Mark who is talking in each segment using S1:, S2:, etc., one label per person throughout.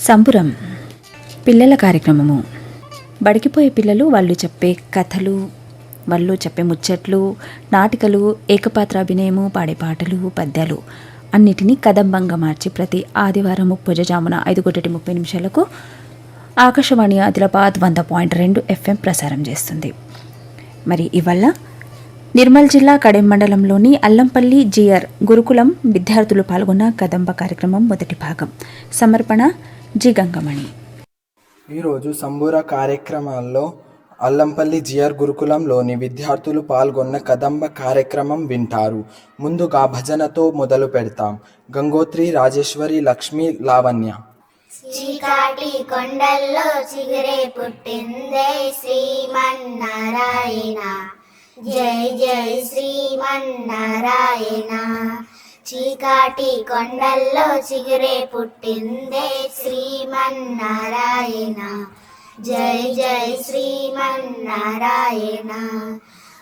S1: సంబురం. పిల్లల కార్యక్రమము. బడికిపోయే పిల్లలు వాళ్ళు చెప్పే కథలు వాళ్ళు చెప్పే ముచ్చట్లు నాటికలు ఏకపాత్రాభినయము పాడే పాటలు పద్యాలు. అన్నిటినీ కదంబంగా మార్చి ప్రతి ఆదివారం పొజజామున ఐదు గొట్టటి ముప్పై నిమిషాలకు ఆకాశవాణి ఆదిలాబాద్ వంద పాయింట్ రెండు ఎఫ్ఎం ప్రసారం చేస్తుంది. మరి ఇవల్ల నిర్మల్ జిల్లా కడెం మండలంలోని అల్లంపల్లి జిఆర్ గురుకులం విద్యార్థులు పాల్గొన్న కదంబ కార్యక్రమం మొదటి భాగం. సమర్పణ జి గంగమణి.
S2: ఈరోజు సంబూర కార్యక్రమాల్లో అల్లంపల్లి జిఆర్ గురుకులంలోని విద్యార్థులు పాల్గొన్న కదంబ కార్యక్రమం వింటారు. ముందుగా భజనతో మొదలు పెడతాం. గంగోత్రి రాజేశ్వరి లక్ష్మి లావణ్య.
S3: చీకాటి కొండల్లో చిగురే పుట్టిందే శ్రీమన్నారాయణ. జై జై శ్రీమన్నారాయణ. చీకాటి కొండల్లో చిగురే పుట్టిందే శ్రీమన్నారాయణ. జై జై శ్రీమన్నారాయణ.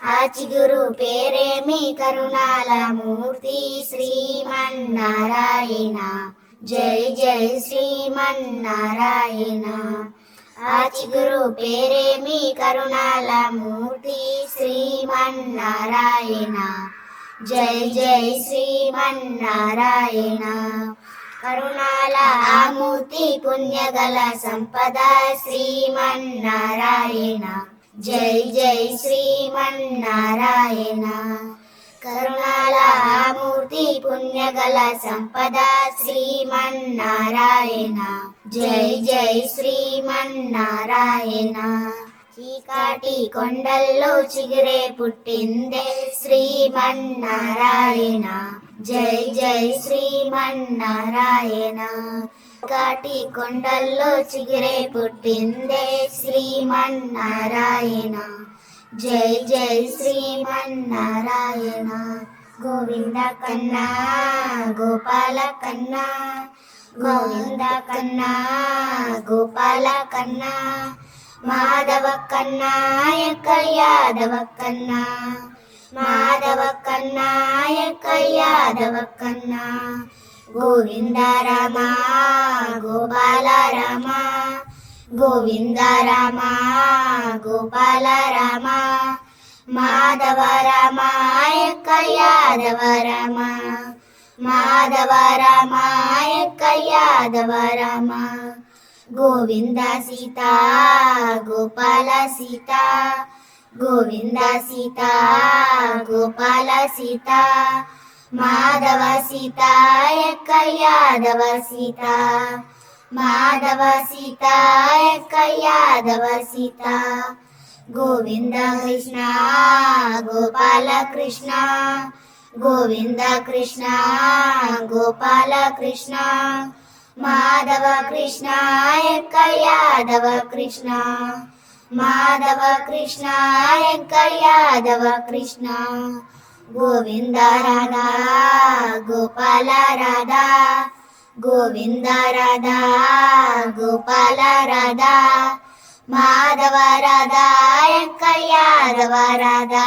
S3: ఆ చిగురు పేరేమి? కరుణాల మూర్తి శ్రీమన్నారాయణ. జై జై శ్రీమన్నారాయణ. ఆ చిగురు పేరేమి? కరుణాల మూర్తి శ్రీమన్నారాయణ. జై జై శ్రీమన్నారాయణ. కరుణాల ఆమూర్తి పుణ్యగల సంపద శ్రీమన్నారాయణ. జై జై శ్రీమన్నారాయణ. కరుణాల ఆమూర్తి పుణ్యగల సంపద శ్రీమన్నారాయణ. జై జై శ్రీమన్నారాయణ. చీకాటి కొండల్లో చిగురే పుట్టిందే శ్రీమన్నారాయణ. జై జై శ్రీమన్నారాయణ. కాటి కొండల్లో చిగురే పుట్టిందే శ్రీమన్నారాయణ. జై జై శ్రీమన్నారాయణ. గోవింద కన్నా గోపాల కన్నా గోవింద కన్నా గోపాల కన్నా మాధవ కన్నా యాదవ కన్నా మాధవ కన్నా యాదవ కన్నా గోవింద రామ గోపాల రామ గోవింద రామ గోపాల రామ మాధవ రామ యాదవ రామ మాధవ రామ యాదవ రామ. గోవింద సీత గోపాల సీత గోవింద సీత గోపాల సీత మాధవ సీత ఎక్క యాదవ సీత మాధవ సీత ఎక్క యాదవ సీత గోవింద కృష్ణ గోపాల కృష్ణ గోవింద కృష్ణ గోపాల కృష్ణ మాధవ కృష్ణ ఎక్క యాదవ కృష్ణ మాధవ కృష్ణ ఎక్క యాదవ కృష్ణ గోవింద రాధా గోపాల రాధా గోవింద రాధా గోపాల రాధా. మాధవ రాధా ఎక్క యాదవ రాధా.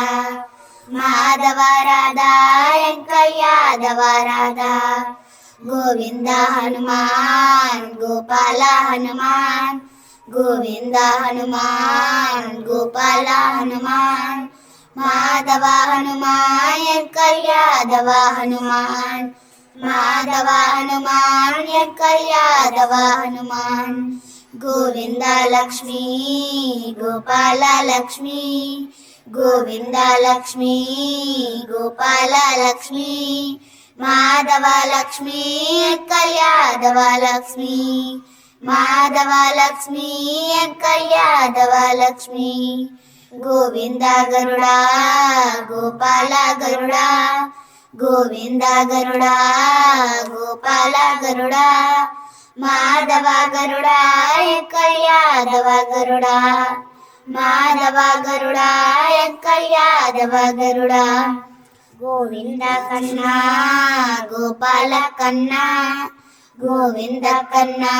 S3: మాధవ రాధా ఎక్క యాదవ రాధా. గోవింద హనుమాన్ గోపాల హనుమాన్ గోవింద హనుమాన్ గోపాల హనుమాన్ మాధవ హనుమాన్ ఎక్క యాదవ హనుమాన్ మాధవ హనుమాన్ ఎక్క యాదవ హనుమాన్ గోవింద లక్ష్మీ గోపాల లక్ష్మీ గోవింద లక్ష్మీ గోపాల లక్ష్మీ మాధవ లక్ష్మి ఎక్క యాదవ లక్ష్మి మాధవ లక్ష్మి ఎక్క యాదవ లక్ష్మి గోవింద గరుడా గోపాల గరుడా. గోవింద గరుడా గోపాల గరుడా. మాధవ గరుడా ఎక్క యాదవ గరుడా. మాధవ గరుడా ఎక్క యాదవ గరుడా. గోవింద కన్నా గోపాల కన్నా గోవింద కన్నా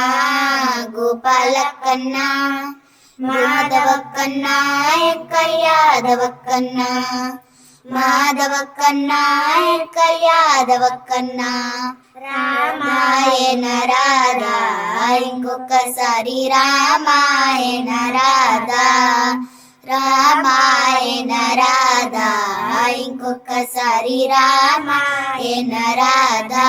S3: గోపాల కన్నా మాధవ కన్నా ఎక్క యాదవ కన్నా యాదవ కన్నా రామాయణ రాధా ఇంకొకసారి రామాయణ రాధా రామాయణ రాధా ఇంకొకసారి రామాయణ రాధా.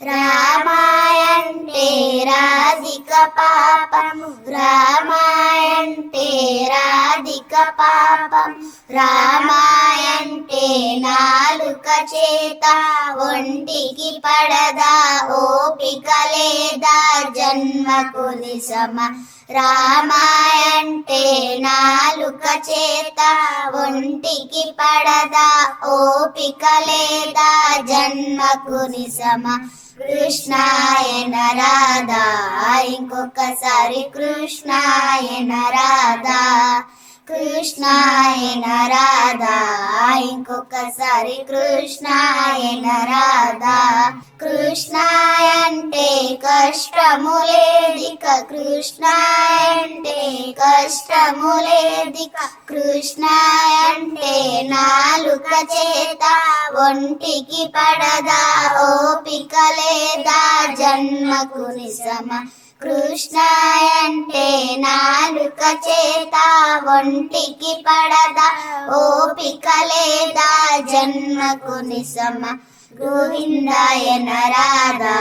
S3: రామాయంటే రాధిక పాపము రామాయంటే రాధిక పాపం రామాయంటే నాలుక చేత ఒంటికి పడదా ఓపిక లేదా జన్మకు నిజమ రామాయంటే నాలుక చేత ఒంటికి పడదా ఓపిక లేదా? జన్మకు నిజమ కృష్ణాయన రాధా. ఇంకొకసారి కృష్ణాయన రాధా. కృష్ణాయన రాధా ఇంకొకసారి కృష్ణాయన రాధా కృష్ణాయంటే కష్టము లేదిక కృష్ణాయంటే కష్టము లేదిక కృష్ణాయంటే నాలుక చేత ఒంటికి పడదా ఓపిక లేదా జన్మకు కృష్ణ అంటే నాలుక చేత ఒంటికి పడదా ఓపిక లేదా జన్మకు నిసమ గోవిందాయన రాధా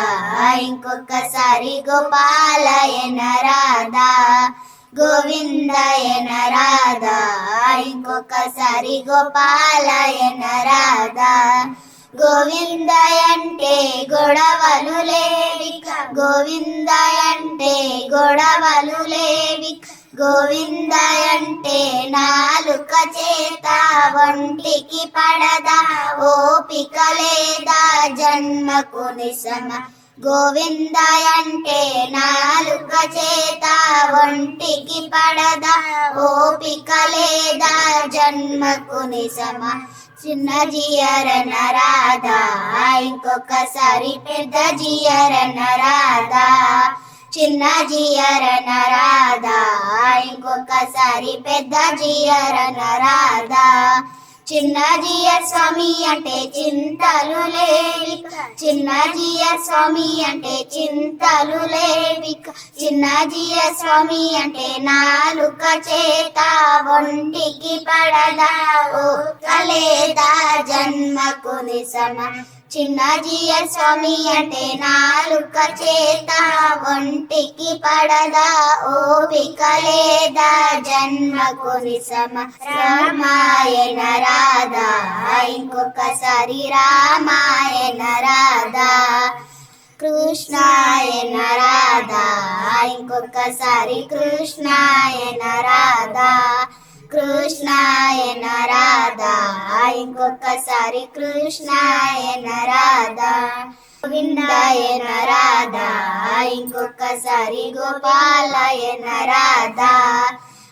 S3: ఇంకొకసారి గోపాలయన రాధా గోవిందయన రాధా ఇంకొకసారి గోపాలయన రాధా గోవిందయంటే గొడవలు లేవిక గోవిందయంటే గొడవలు లేవిక గోవిందయంటే నాలుక చేత ఒంటికి పడదా. ఓపిక లేదా జన్మకు నిజమ. గోవిందయంటే నాలుక చేత ఒంటికి పడదా. ఓపిక లేదా జన్మకు నిజమ. చిన్న జియరన రాధా ఇంకొకసారి పెద్ద జియరన రాధా చిన్న జియరన రాధా ఇంకొకసారి పెద్ద జియరన రాధా చిన్నజీయ స్వామి అంటే చింతలు లేవిక చిన్నజీయ స్వామి అంటే చింతలు లేవిక చిన్నజీయ స్వామి అంటే నాలుక చేత ఒంటికి పడదా? ఓ కలేదా జన్మకు నిజమ? చిన్నజీయ స్వామి అంటే నాలుక చేత ఒంటికి పడదా ఓపిక లేదా? జన్మకు నిసమ రామాయణ రాధా ఇంకొకసారి రామాయణ రాధా. కృష్ణాయన రాధా ఇంకొకసారి కృష్ణాయన రాధా. కృష్ణాయ రాధా ఇంకొకసారి కృష్ణాయ రాధా గోవిందాయన రాధా ఇంకొకసారి గోపాలయన రాధా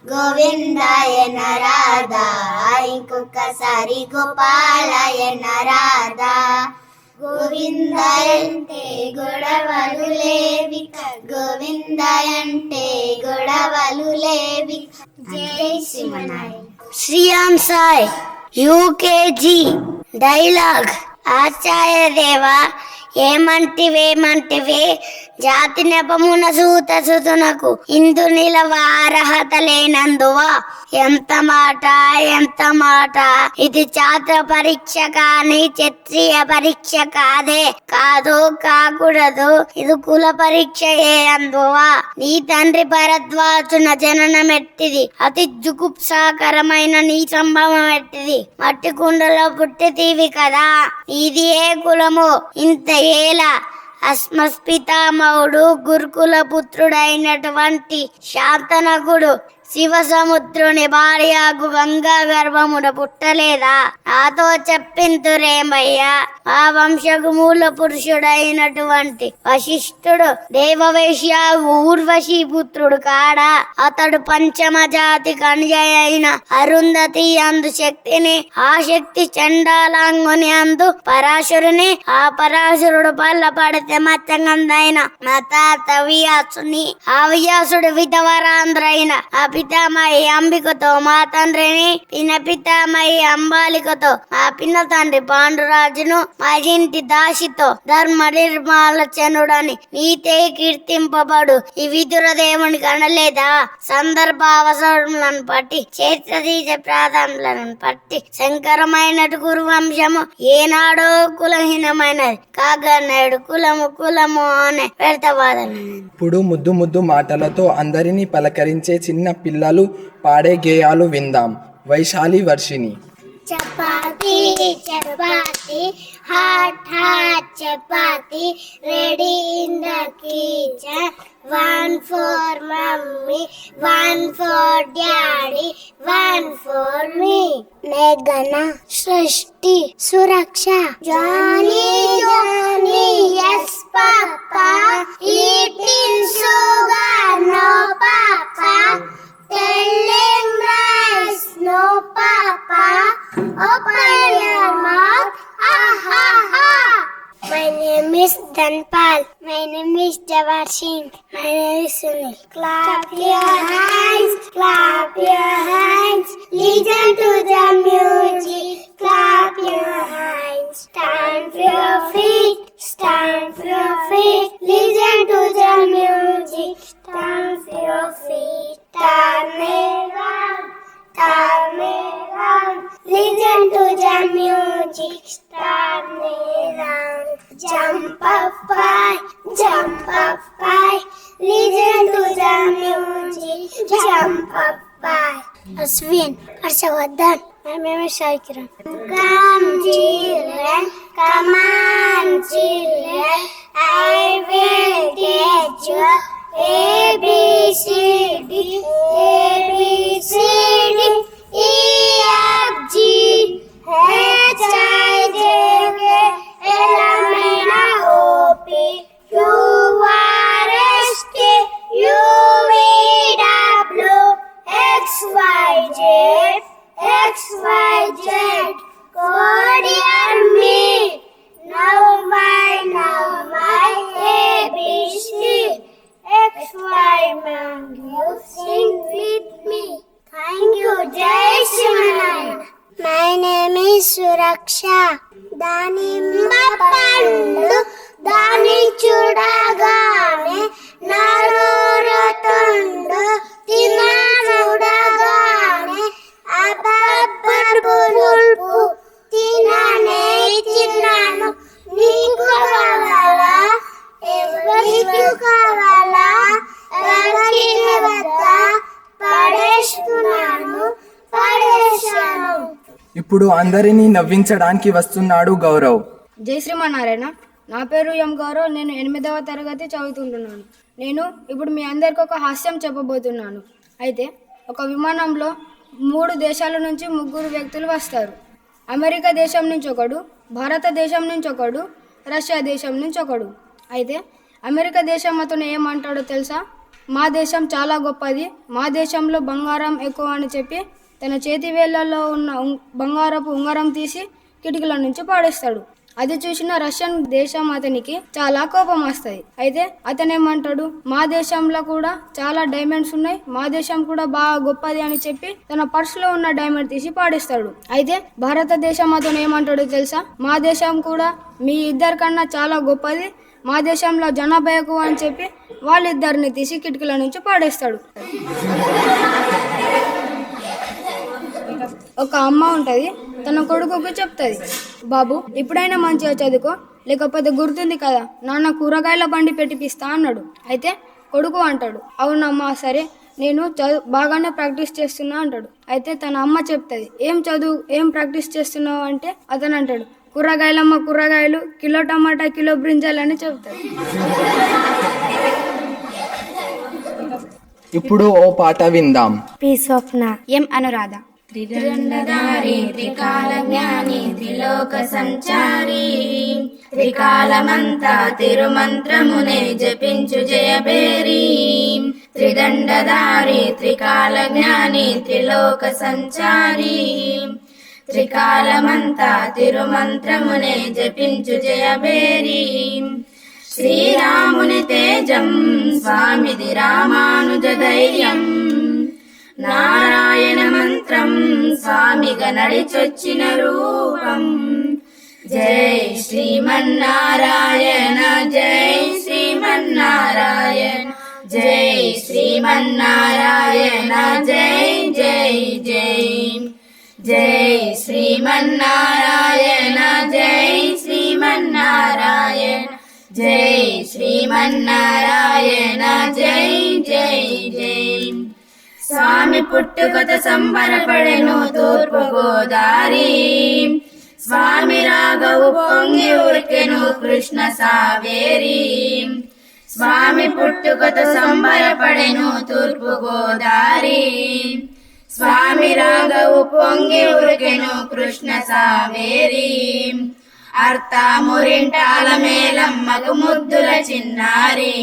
S3: గోవిందాయ రాధా ఇంకొకసారి గోపాలయన రాధా గోవిందాయంటే గొడవలు లేవిక గోవిందాయంటే గొడవలు లేవి. జై శ్రీమనాయ శ్రీరామ్ సాయ్ యూకేజీ డైలాగ్ ఆచార్య దేవా ఏమంటివేమంటివే జాతి నెపమున సూత సుతునకు ఇందు నిలవ అర్హత లేనందువా? ఎంత మాట ఎంత మాట? ఇది ఛాత్ర పరీక్ష కాని క్షత్రియ పరీక్ష కాదే. కాదు కాకూడదు. ఇది కుల పరీక్ష ఏ అందువా? నీ తండ్రి భరద్వాసున జననం ఎట్టిది అతి జుగుప్సాకరమైన నీ సంభవం ఎట్టిది మట్టి కుండలో పుట్టితీవి కదా. ఇది ఏ కులము? ఇంత ఏలా. అస్మస్పితామవుడు గురుకుల పుత్రుడైనటువంటి శాంతనకుడు శివ సముద్రుని భార్యకు గంగా గర్భమున పుట్టలేదా? నాతో చెప్పింతురేమయ్యా ఆ వంశకు మూల పురుషుడైనటువంటి వశిష్ఠుడు దేవవేశ్య ఊర్వశీ పుత్రుడు కాడా? అతడు పంచమ జాతి కన్యయ అయిన అరుంధతి అందు శక్తిని ఆ శక్తి చండాలాంగుని అందు పరాశురుని ఆ పరాశురుడు పల్ల పడితే మత్తంగందైన మత తవ్యాసుని ఆ వ్యాసుడు విధవరాంధ్రైన అభి
S4: పితామహి అంబికతో మా తండ్రిని పిన పితామహి అంబాలికతో మా పిన్న తండ్రి పాండురాజును మా ఇంటి దాసితో ధర్మ నిర్మాలచనుడని నీతే కీర్తింపబడు ఈ విదుర దేవునికి అనలేదా సందర్భ అవసరములను బట్టి చేతదీజ ప్రాధాన్యలను బట్టి శంకరమైనటు గురువంశము ఏనాడో కులహీనమైనది కాగా నేడు కులము కులము అనే వ్యర్థవాదన
S2: ఇప్పుడు ముద్దు ముద్దు మాటలతో అందరినీ పలకరించే చిన్న పిల్లలు పాడే గేయాలు విందాం. Vaishali Varshini
S4: chapati chapati hot hot chapati ready in the kitchen. One for mummy one for daddy one for me. మేఘన Srishti Suraksha. Johnny Johnny yes papa. Eating sugar no papa. Telling lies, no papa. Open your mouth, ah ha ha. My name is Danpal. My name is Jawar Singh. My name is Sunil. Clap your hands, clap your hands. Listen to the music. Clap your hands. Stand for your feet. Stand for your feet. Listen to the music. Stand for your feet. Turn around. Turn around. Listen to the music. Turn around. Jump up high. Jump up high. Listen to the music. Jump up high. Aswin, Harshavardhan. My name is Shaikiran. Come children, come on children. I will teach you A B C D A B C D E F G. H
S2: ఇప్పుడు అందరినీ నవ్వించడానికి వస్తున్నాడు గౌరవ్.
S5: జై శ్రీమన్నారాయణ. నా పేరు ఎం గౌరవ్ నేను ఎనిమిదవ తరగతి చదువుతుంటున్నాను. నేను ఇప్పుడు మీ అందరికి ఒక హాస్యం చెప్పబోతున్నాను. అయితే ఒక విమానంలో మూడు దేశాల నుంచి ముగ్గురు వ్యక్తులు వస్తారు. అమెరికా దేశం నుంచి ఒకడు భారతదేశం నుంచి ఒకడు రష్యా దేశం నుంచి ఒకడు. అయితే అమెరికా దేశం అతను ఏమంటాడో తెలుసా? మా దేశం చాలా గొప్పది మా దేశంలో బంగారం ఎక్కువ అని చెప్పి తన చేతి వేళ్ళలో ఉన్న ఉం- బంగారపు ఉంగరం తీసి కిటికీల నుంచి పాడేస్తాడు. అది చూసిన రష్యన్ దేశం అతనికి చాలా కోపం వస్తుంది. అయితే అతనేమంటాడు? మా దేశంలో కూడా చాలా డైమండ్స్ ఉన్నాయి. మా దేశం కూడా బాగా గొప్పది అని చెప్పి తన పర్సులో ఉన్న డైమండ్ తీసి పాడేస్తాడు. అయితే భారతదేశం అతను ఏమంటాడో తెలుసా? మా దేశం కూడా మీ ఇద్దరికన్నా చాలా గొప్పది. మా దేశంలో జనాభా ఎక్కువ అని చెప్పి వాళ్ళిద్దరిని తీసి కిటికీల నుంచి పాడేస్తాడు. ఒక అమ్మ ఉంటుంది తన కొడుకుకి చెప్తుంది బాబు ఇప్పుడైనా మంచిగా చదువుకో లేకపోతే గుర్తుంది కదా నాన్న కూరగాయల బండి పెట్టిపిస్తా అన్నాడు. అయితే కొడుకు అంటాడు అవునమ్మా సరే నేను చదువు బాగానే ప్రాక్టీస్ చేస్తున్నా అంటాడు. అయితే తన అమ్మ చెప్తుంది ఏం చదువు ఏం ప్రాక్టీస్ చేస్తున్నావు అంటే అతను అంటాడు కూరగాయలమ్మ కూరగాయలు కిలో టమాటా కిలో బ్రింజాలు అని చెప్తాడు
S2: ఇప్పుడు ఓ పాట విందాం.
S4: పి స్వప్న.
S5: ఎం అనురాధ.
S6: త్రిదండధారి త్రికాల జ్ఞాని త్రిలోక సంచారి త్రికాలమంతా తిరుమంత్రమునే జపించు జయబేరి త్రిదండధారి త్రికాల జ్ఞాని త్రిలోక సంచారి త్రికాలమంతా తిరుమంత్రమునే జపించు జయబేరి శ్రీరాముని తేజం స్వామిది రామానుజ ధైర్యం. నారాయణ మంత్రం స్వామిగా నడిచొచ్చిన రూపం. జై శ్రీమన్నారాయణ జై శ్రీమన్నారాయణ జై శ్రీమన్నారాయణ జై జై జై. జై శ్రీమన్నారాయణ జై శ్రీమన్నారాయణ జై శ్రీమన్నారాయణ జై జై జై. స్వామి పుట్టుకత సంబరపడెను తూర్పు గోదారి స్వామి రాఘవు పొంగి ఉరికెను కృష్ణ సావేరి. స్వామి పుట్టుకత సంబరపడెను తూర్పు గోదారి స్వామి రాఘవు పొంగి ఉరికెను కృష్ణ సావేరి. అర్థమురింటాల మేలమ్మకు ముద్దుల చిన్నారి.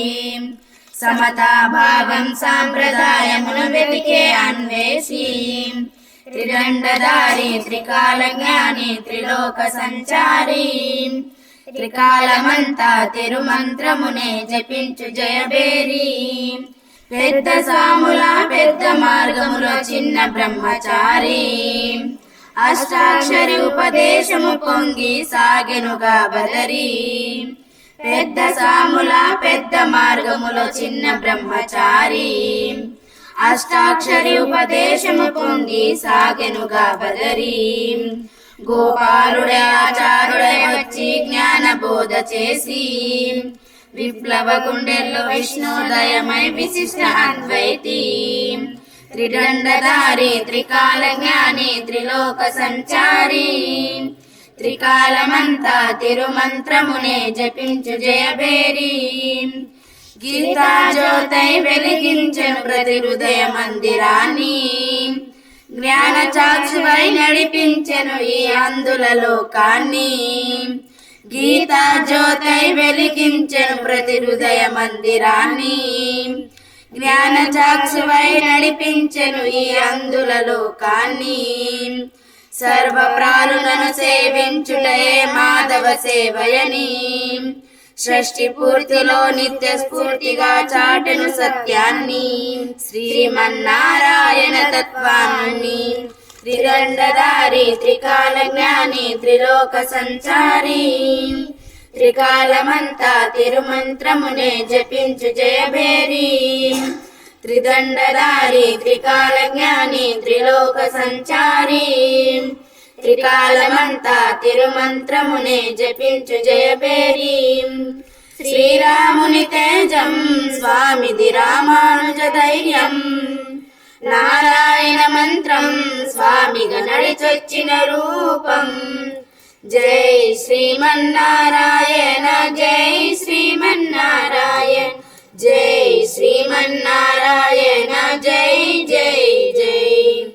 S6: సమతా భావం సాంప్రదాయమును వెతికే అన్వేషి త్రిదండధారి త్రికాల జ్ఞాని త్రిలోక సంచారి త్రికాలమంతా తిరుమంత్రమునే జపించు జయబేరి పెద్ద సాముల పెద్ద మార్గములో చిన్న బ్రహ్మచారి। అష్టాక్షరి ఉపదేశము పొంగి సాగెనుగా బదరీ। పెద్ద సాముల పెద్ద మార్గములో చిన్న బ్రహ్మచారి. అష్టాక్షరి ఉపదేశము పొంది సాగెనుగా బదరి. గోపాలుడే ఆచారుడే వచ్చి జ్ఞాన బోధ చేసి. విప్లవ గుండెల్లో విష్ణుదయమై విశిష్ట అద్వైతి త్రిదండధారి త్రికాల జ్ఞాని త్రిలోక సంచారి. త్రికాలమంతా తిరుమంత్రమునే జపించు జయబేరి గీతా జ్యోతై వెలిగించను ప్రతి హృదయ మందిరాన్ని। జ్ఞాన చాక్షువై నడిపించెను ఈ అందుల లోకాన్ని। గీతా జ్యోతై వెలిగించెను ప్రతి హృదయ మందిరాన్ని। జ్ఞాన చాక్షువై నడిపించెను ఈ అందుల లోకాన్ని। సర్వ ప్రాణులను సేవించుటయే మాధవ సేవయని. షష్ఠి పూర్తిలో నిత్య స్ఫూర్తిగా చాటను సత్యాన్ని. శ్రీమన్నారాయణ తత్వాన్ని. త్రిదండధారి త్రికాల జ్ఞాని త్రిలోక సంచారి. త్రికాలమంతా తిరుమంత్రమునే జపించు జయభేరీ. త్రిదండధారి త్రికాల జ్ఞాని త్రిలోక సంచారి. త్రికాలమంతా తిరుమంత్రమునే జపించు జయభేరి శ్రీరాముని తేజం స్వామిది రామానుజ ధైర్యం. నారాయణ మంత్రం స్వామిగా నడిచొచ్చిన రూపం. జై శ్రీమన్నారాయణ జై శ్రీమన్నారాయణ. జై శ్రీమన్నారాయణ జై జై జై.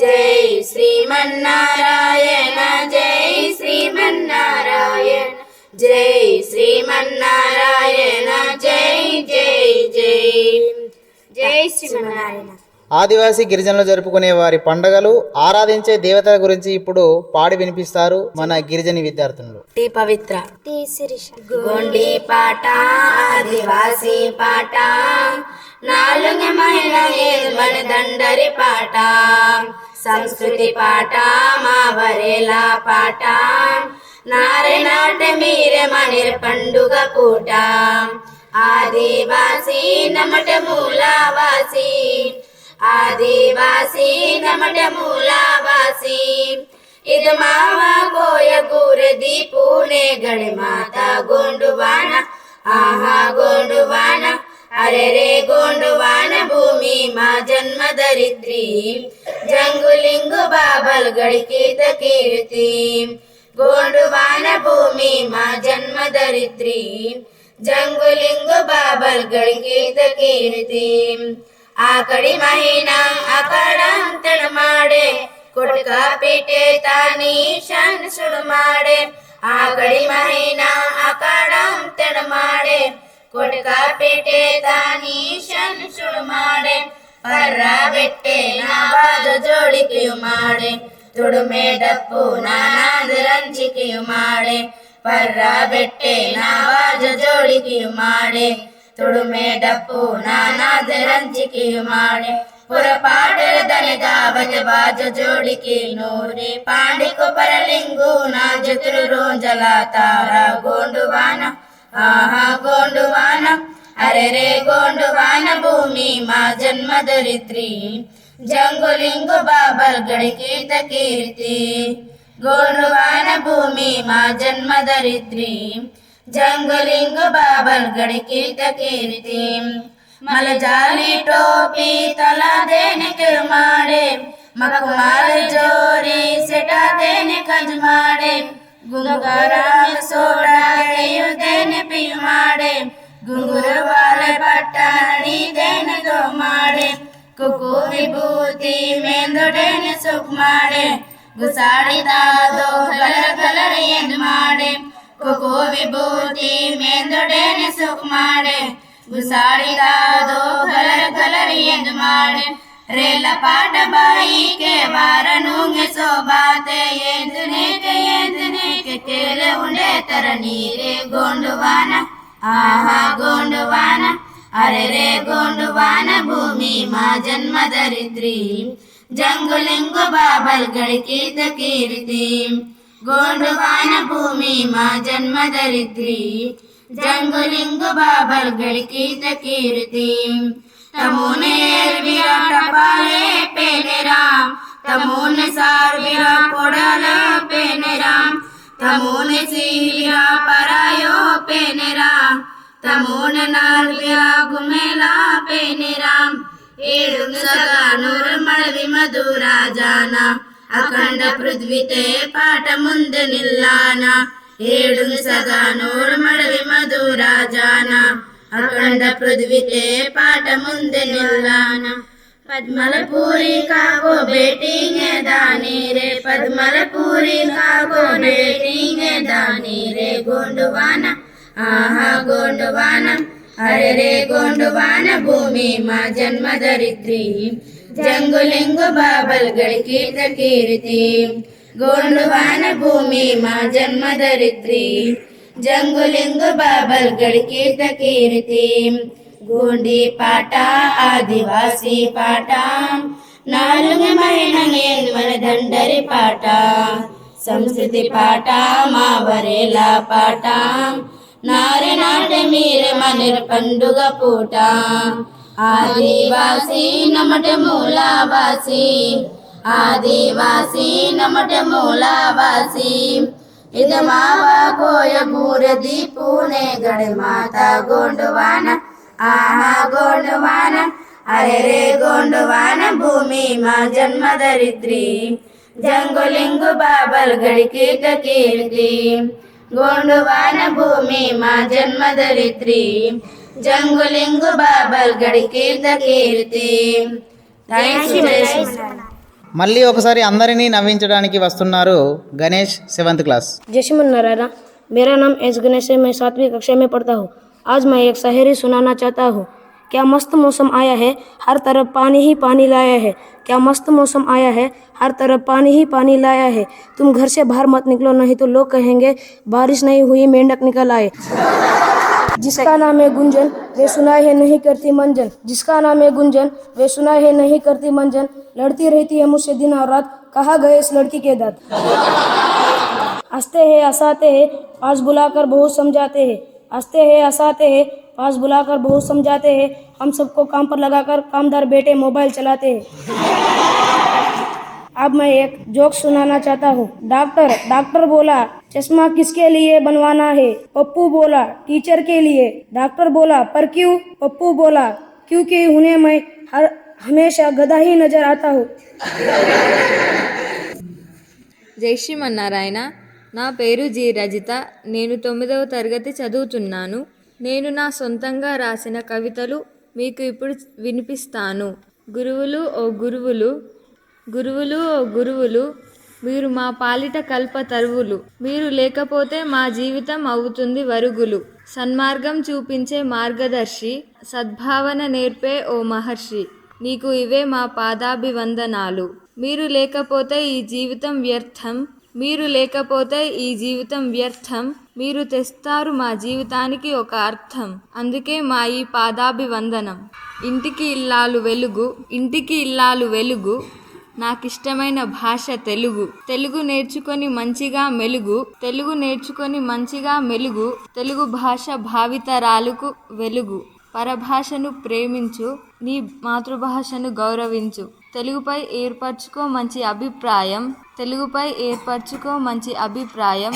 S6: జై శ్రీమన్నారాయణ జై శ్రీమన్నారాయణ. జై శ్రీమన్నారాయణ జై జై జై. జై శ్రీమన్నారాయణ.
S7: ఆదివాసీ గిరిజనులు జరుపుకునే వారి పండగలు ఆరాధించే దేవతల గురించి ఇప్పుడు పాడి వినిపిస్తారు మన గిరిజని విద్యార్థులు.
S6: టీ పవిత్ర. గోండి పాట ఆదివాసి పాట నాలుగు మహిళ మన దండరి పాట సంస్కృతి పాట మా వరేలా పాట నారె నాట మీరే మనిర్ పండుగ పూట ఆదివాసి నమట మూలావాసి ಆದಿವಾಸಿ ನಮಡ ಮೂಲವಾಸಿ. ಇದು ಮಾವ ಕೋಯ ಗುರದಿ ಪೂಣೆ ಗಣಿ ಮಾತ ಗೊಂಡುವಾಣ ಆಹಾ ಗೊಂಡುವಾಣ ಅರೆ ರೇ ಗೊಂಡುವಾಣ ಭೂಮಿ ಮಾ ಜನ್ಮ ದರಿದ್ರಿ. ಜಂಗುಲಿಂಗು ಬಾಬಲ್ ಗಡಿಕೀತ ಕೀರ್ತಿ ಗೋಂಡುವಾನ ಭೂಮಿ ಮಾ ಜನ್ಮ ದರಿದ್ರಿ. ಜಂಗುಲಿಂಗು ಬಾಬಲ್ ಗಡಿಕೀತ ಕೀರ್ತಿ. ಆಕಡಿ ಮಹಿನಾ ಅಕಡ ಅಂತಣ ಮಾಡೆ ಕೊಡ್ಕ ಪೇಟೆ ತಾನಿ ಶಾನ್ ಸುಡು ಮಾಡೆ ಆಕಡಿ ಮಹಿನಾ ಅಕಡ ಅಂತಣ ಮಾಡೆ ಕೊಡ್ಕ ಪೇಟೆ ತಾನಿ ಶಾನ್ ಸುಡು ಮಾಡೆ ಪರ್ರ ಬೆಟ್ಟೆ ನಾವಾದ ಜೋಡಿಕೆಯು ಮಾಡೆ ತುಡುಮೆ ಡಪ್ಪು ನಾನಾದ ರಂಚಿಕೆಯು ಮಾಡೆ ಪರ್ರ ಬೆಟ್ಟೆ ನಾವಾದ ಜೋಡಿಕೆಯು ಮಾಡೆ ತುಡುಮೆ ಡಪ್ಪು ನಾನಾದ ರಂಚಿಕೆಯು ಮಾಡೆ పురపాడదని గావజ బాజ జోడికి నూరి పాండికు పరలింగు నా జతులు రోజల తార గోండువాన ఆహా గోండువాన అరే రే గోండువాన భూమి మా జన్మ ధరిత్రి జంగులింగు బాబల్ గడికీత కీర్తి గోండువాన భూమి మా జన్మ जंगलिंग बाबल गढ़ की तकीर्ति मल जाली टोपी तला देने कर मारे मकुमार जोरी सेटा देने कंज मारे गुंगराग सोड़ा गयु देने पी मारे गुंगुर वाले पट्टाणी देने दो मारे कुकु विभूति मेंदो देने सुख माड़े। गुसाड़ी दादो कलर कलर येन मारे ಕುಕು ವಿಭೂತಿ ಮೇಂದೊಡೆನೆ ಸುಕ್ ಮಾಡೆ ಗುಸಾಡಿದಾದೋ ಕಲರ್ ಕಲರ್ ಎಂದು ಮಾಡೆ ರೇಲ ಪಾಟ ಬಾಯಿಗೆ ವಾರ ನೂಂಗೆ ಸೋಬಾತೆ ಎಂದನೇಕೆ ಎಂದನೇಕೆ ಕೇಳೆ ಉಂಡೆ ತರ ನೀರೇ ಗೋಂಡುವಾನ ಆಹಾ ಗೋಂಡುವಾನ ಅರೆ ರೇ ಗೋಂಡುವಾನ ಭೂಮಿ ಮಾ ಜನ್ಮ ಧರಿತ್ರಿ ಜಂಗುಲಿಂಗು ಬಾಬಲ್ ಗಡಿಕೀತ ಕೀರ್ತಿ ಗೋಂಡುವಾನ ಭೂಮಿ ಮಾ ಜನ್ಮ ಧರಿತ್ರಿ ಜಂಗುಲಿಂಗು ಬಾಬಲ್ ಗಡಿಕೀತ ಕೀರ್ತಿ ತಮೂನೆ ವಿರಾಟ ಪಾಲೆ ಪೇನೆರಾಮ್ ತಮೂನೆ ಸಾರ್ವಿರ ಕೊಡಲ ಪೇನೆರಾಮ್ ತಮೂನೆ ಸೀವಿರ ಪರಾಯೋ ಪೇನೆರಾಮ್ ತಮೂನ ನಾಲ್ವಿಯ ಗುಮೇಲ ಪೇನೆರಾಮ್ ಏಳು ಸಗಾನೂರ ಮಳವಿ ಮಧುರಾಜಾನ ಅಖಂಡ ಪೃಥ್ವಿತೆ ಪಾಠ ಮುಂದೆ ನಿಲ್ಲಾನ ಏಳು ಸಗಾನೂರ ಮಳವಿ ಮಧುರಾಜಾನ ಅಖಂಡ ಪೃಥ್ವಿತೆ ಪಾಠ ಮುಂದೆ ನಿಲ್ಲಾನ ಪದ್ಮಲ ಪೂರಿ ಕಾಗೋ ಬೇಟಿಂಗೆ ದಾನಿ ರೇ ಪದ್ಮಲ ಪೂರಿ ಕಾಗೋ ಬೇಟಿಂಗೆ ದಾನಿ ರೇ ಗೋಂಡುವಾನ ಆಹಾ ಗೋಂಡುವಾನ అరెరే గోండు వాన భూమి మా జన్మ ధరిత్రి జంగులింగు బాబల్ గడి కీర్త కీర్తి. గోండు వాన భూమి మా జన్మ ధరిత్రి జంగులింగు బాబల్ గడి కీర్త కీర్తి. గూండి పాట ఆదివాసి పాట. నాలుగు మహిళనేను మన దండరి పాట. సంస్కృతి పాట మావరేలా పాట. నారి నాటి మీరే మన పండుగ పూట ఆదివాసి నమట మూలావాసి ఆదివాసి నమట మూలావాసి ఇది మావ కోయ బూరది పూణೆ గడి మాత గోండువాన ఆహా గోండువాన అరే రే గోండువాన భూమి మా జన్మ ధరిత్రి జంగులింగు బాబల్ గడికీత కీర్తి గోండువాన భూమి మా జన్మ ధరిత్రి జంగులింగు బాబల్ గడికీత కీర్తి థ్యాంక్స్
S7: మళ్ళీ ఒకసారి అందరినీ నవ్వించడానికి వస్తున్నారు గణేష్ సెవెంత్ క్లాస్
S8: जय श्रीमन नारायण मेरा नाम एस गणेश है मैं सातवीं कक्षा में पढ़ता हूँ आज मैं एक शायरी सुनाना चाहता हूँ क्या मस्त मौसम आया है? हर तरफ़ पानी ही पानी लाया है। क्या मस्त मौसम आया है? हर तरफ़ पानी ही पानी लाया है। तुम घर से बाहर मत निकलो, नहीं तो लोग कहेंगे, बारिश नहीं हुई, मेंढक निकल आए। जिसका नाम है गुंजन, वे सुनाए है, नहीं करती मंजन। जिसका नाम है गुंजन, वे सुनाए है, नहीं करती मंजन। लड़ती रहती है मुझसे दिन और रात। कहा गए इस लड़की के दांत? हँसते हैं, हंसाते हैं, पास बुलाकर बहुत समझाते हैं। हँसते हैं, हंसाते हैं पास बुलाकर बहुत समझाते हैं हम सबको काम पर लगाकर कामदार बेटे मोबाइल चलाते हैं अब मैं एक जोक सुनाना चाहता हूँ डॉक्टर डॉक्टर बोला चश्मा किसके लिए बनवाना है पप्पू बोला टीचर के लिए डॉक्टर बोला पर क्यों पप्पू बोला क्योंकि उन्हें मैं हर हमेशा गधा ही नजर आता हूँ
S9: జై శ్రీమన్నారాయణ నా పేరు జి రజిత నేను తొమ్మిదవ తరగతి చదువుతున్నాను నేను నా సొంతంగా రాసిన కవితలు మీకు ఇప్పుడు వినిపిస్తాను. గురువులు ఓ గురువులు గురువులు ఓ గురువులు మీరు మా పాలిట కల్ప తరువులు. మీరు లేకపోతే మా జీవితం అవుతుంది వరుగులు. సన్మార్గం చూపించే మార్గదర్శి సద్భావన నేర్పే ఓ మహర్షి. నీకు ఇవే మా పాదాభివందనాలు. మీరు లేకపోతే ఈ జీవితం వ్యర్థం మీరు లేకపోతే ఈ జీవితం వ్యర్థం. మీరు తెస్తారు మా జీవితానికి ఒక అర్థం. అందుకే మా ఈ పాదాభివందనం. ఇంటికి ఇల్లాలు వెలుగు ఇంటికి ఇల్లాలు వెలుగు. నాకిష్టమైన భాష తెలుగు. తెలుగు నేర్చుకొని మంచిగా మెలుగు తెలుగు నేర్చుకొని మంచిగా మెలుగు. తెలుగు భాష భావితరాలకు వెలుగు. పరభాషను ప్రేమించు నీ మాతృభాషను గౌరవించు. తెలుగుపై ఏర్పరచుకో మంచి అభిప్రాయం. తెలుగుపై ఏర్పరచుకో మంచి అభిప్రాయం.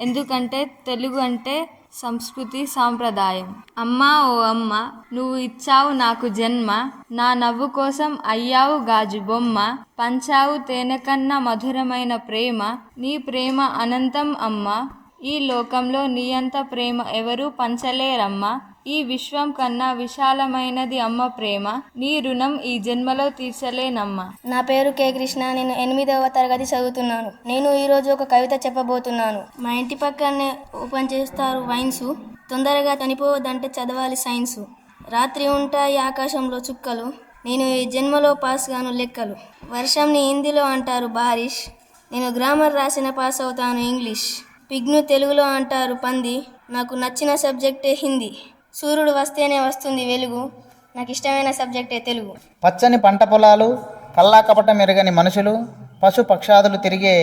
S9: ఎందుకంటే తెలుగు అంటే సంస్కృతి సాంప్రదాయం. అమ్మా ఓ అమ్మ నువ్వు ఇచ్చావు నాకు జన్మ. నా నవ్వు కోసం అయ్యావు గాజు బొమ్మ. పంచావు తేనె కన్నా మధురమైన ప్రేమ. నీ ప్రేమ అనంతం అమ్మ. ఈ లోకంలో నీ అంత ప్రేమ ఎవరూ పంచలేరమ్మా. ఈ విశ్వం కన్నా విశాలమైనది అమ్మ ప్రేమ. నీ రుణం ఈ జన్మలో తీర్చలేనమ్మా.
S8: నా పేరు కే కృష్ణ. నేను ఎనిమిదవ తరగతి చదువుతున్నాను. నేను ఈరోజు ఒక కవిత చెప్పబోతున్నాను. మా ఇంటి పక్కనే ఓపెన్ చేస్తారు వైన్స్. తొందరగా చనిపోవద్దంటే చదవాలి సైన్సు. రాత్రి ఉంటాయి ఆకాశంలో చుక్కలు. నేను ఈ జన్మలో పాస్ గాను లెక్కలు. వర్షంని హిందీలో అంటారు బారిష్. నేను గ్రామర్ రాసిన పాస్ అవుతాను ఇంగ్లీష్. పిగ్ను తెలుగులో అంటారు పంది. నాకు నచ్చిన సబ్జెక్టే హిందీ. సూర్యుడు వస్తేనే వస్తుంది వెలుగు. నాకు ఇష్టమైన సబ్జెక్టే తెలుగు.
S7: పచ్చని పంట పొలాలు కల్లా కపటం ఎరగని మనుషులు పశు పక్షాదులు తిరిగే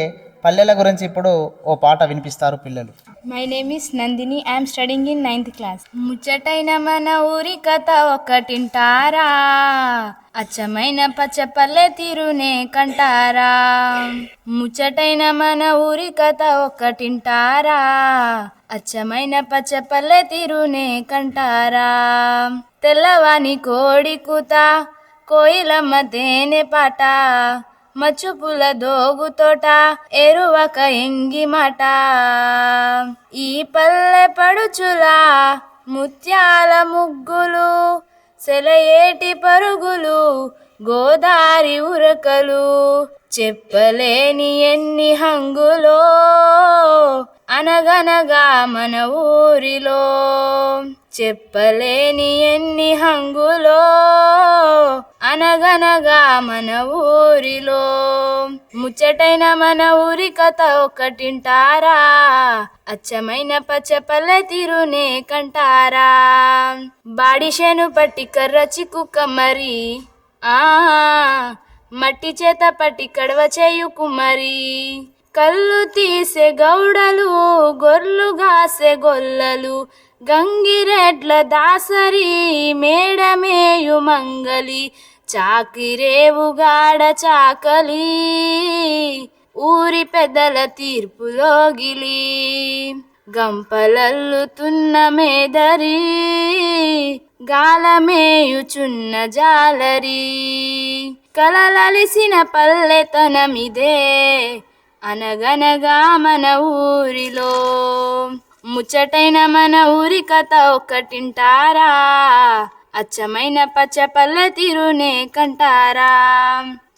S7: పల్లెల గురించి ఇప్పుడు ఓ పాట వినిపిస్తారు పిల్లలు.
S10: My name is Nandini I'm studying in ninth class ముచ్చటైన మన ఊరి కథ ఒకటింటారా అచ్చమైన పచ్చపల్లె తీరునే కంటారా? ముచ్చటైన మన ఊరి కథ ఒకటింటారా అచ్చమైన పచ్చపల్లె తీరునే కంటారా? తెల్లవాని కోడి కూత కోయిలమ్మ తేనె పాట మచ్చుపుల దోగుతోట ఎరువక ఎంగి మాట. ఈ పల్లె పడుచులా ముత్యాల ముగ్గులు సెలయేటి పరుగులు గోదారి ఉరకలు చెప్పలేని ఎన్ని హంగులో అనగనగా మన ఊరిలో చెప్పలేని ఎన్ని హంగులో అనగనగా మన ఊరిలో ముచ్చటైన మన ఊరి కథ ఒకటింటారా? అచ్చమైన పచ్చపల్లె తీరునే కంటారా? బాడిషెను పట్టి కర్ర చిక్కుక మరి. ఆ మట్టి చేత పట్టి కడవ చేయు కుమరి. కళ్ళు తీసే గౌడలు గొర్లు గాసే గొల్లలు గంగిరెడ్ల దాసరి మేడమేయు మంగలి చాకిరేవుగాడ చాకలి ఊరి పెద్దల తీర్పులో గిలి గంపలల్లుతున్న మేదరి గాలమేయుచున్న జాలరి కలలలిసిన పల్లెతనమిదే అనగనగా మన ఊరిలో ముచ్చటైన మన ఊరి కథ ఒక్కటింటారా? అచ్చమైన పచ్చ పల్లె తీరునే కంటారా?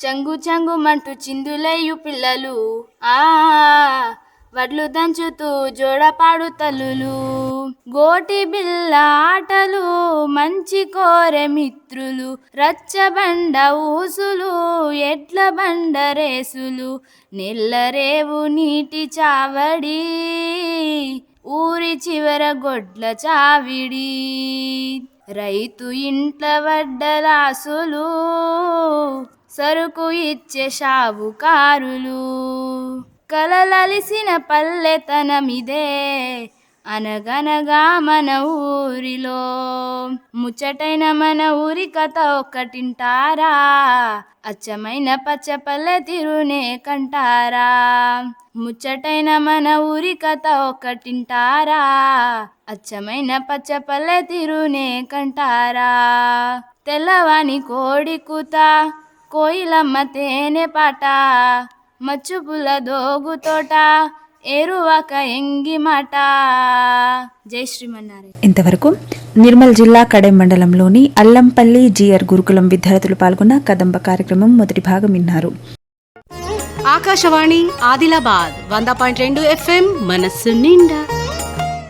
S10: చంగు చంగు మంటూ చిందులేయు పిల్లలు ఆ వడ్లు దంచుతూ జోడపాడు తల్లులు. గోటి బిల్ల ఆటలు మంచి కోరె మిత్రులు. రచ్చబండ ఊసులు ఎడ్ల బండ రేసులు. నిల్లరేవు నీటి చావడి ఊరి చివర గొడ్ల చావిడి. రైతు ఇంట్ల వడ్డలాసులు సరుకు ఇచ్చే షావుకారులు. కలలలిసిన పల్లెతనమిదే. అనగనగా మన ఊరిలో ముచ్చటైన మన ఊరి కథ ఒకటింటారా అచ్చమైన పచ్చ పల్లె తిరునే కంటారా? ముచ్చటైన మన ఊరి కథ ఒకటింటారా అచ్చమైన పచ్చ పల్లె తిరునే కంటారా? తెల్లవాని కోడి కూత కోయిలమ్మ తేనె పాట మచ్చుపుల దోగుతోట ఎరువక ఎంగి మాట. జై శ్రీమన్నారాయణ.
S1: ఇంతవరకు నిర్మల్ జిల్లా కడెం మండలంలోని అల్లంపల్లి జిఆర్ గురుకులం విద్యార్థులు పాల్గొన్న కదంబ కార్యక్రమం మొదటి భాగం విన్నారు.
S11: ఆకాశవాణి ఆదిలాబాద్ వంద పాయింట్ రెండు ఎఫ్ఎం మనస్సు నిండా.